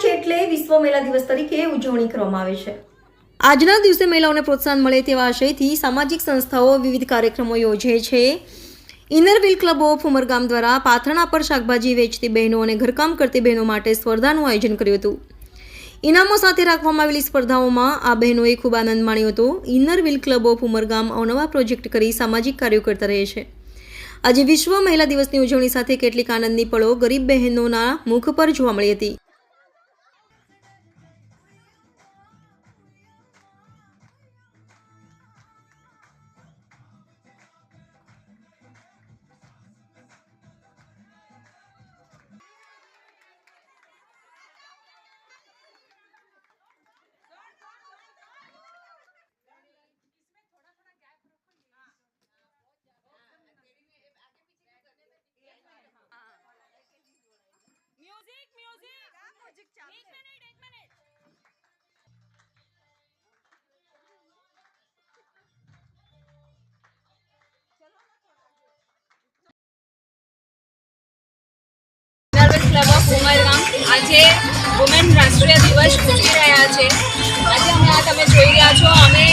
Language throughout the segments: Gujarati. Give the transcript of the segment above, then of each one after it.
વિશ્વ મહિલા દિવસ તરીકે ઉજવણી કરવામાં આવે છે. આજના દિવસે મહિલાઓને પ્રોત્સાહન મળે તેવા આશયથી સામાજિક સંસ્થાઓ વિવિધ કાર્યક્રમો યોજે છે. ઇનરવિલ ક્લબ ઓફ ઉમરગામ દ્વારા પાથરણા પર શાકભાજી વેચતી બહેનો અને ઘરકામ કરતી બહેનો માટે સ્પર્ધાનું આયોજન કર્યું હતું. ઇનામો સાથે રાખવામાં આવેલી સ્પર્ધાઓમાં આ બહેનોએ ખૂબ આનંદ માણ્યો હતો. ઇનરવિલ ક્લબ ઓફ ઉમરગામ અવનવા પ્રોજેક્ટ કરી સામાજિક કાર્યો કરતા રહે છે. આજે વિશ્વ મહિલા દિવસની ઉજવણી સાથે કેટલીક આનંદની પળો ગરીબ બહેનોના મુખ પર જોવા મળી હતી. મ્યુઝિક મ્યુઝિક મ્યુઝિક ચાલુ એક મિનિટ એક મિનિટ આજે વુમેન રાષ્ટ્રીય દિવસ ઉજવી રહ્યા છે. આજે અમે આ તમે જોઈ રહ્યા છો અમે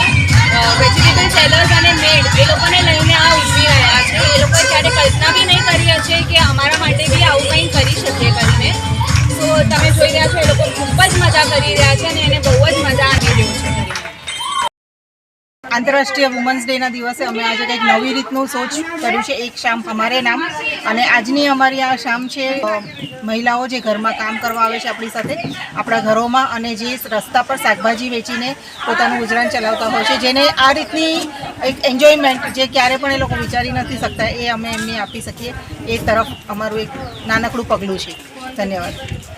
જોઈ રહ્યા છો, એ લોકો ખૂબ જ મજા કરી રહ્યા છે અને એને બહુ જ મજા આવી રહ્યું છે. આંતરરાષ્ટ્રીય વુમન્સ ડેના દિવસે અમે આજે કંઈક નવી રીતનું સોચ કર્યું છે, એક શામ અમારે નામ. અને આજની અમારી આ શામ છે મહિલાઓ જે ઘરમાં કામ કરવા આવે છે આપણી સાથે, આપણા ઘરોમાં અને જે રસ્તા પર શાકભાજી વેચીને પોતાનું ગુજરાન ચલાવતા હોય છે, જેને આ રીતની એક એન્જોયમેન્ટ જે ક્યારે પણ એ લોકો વિચારી નથી શકતા, એ અમે એમને આપી શકીએ. એ તરફ અમારું એક નાનકડું પગલું છે. ધન્યવાદ.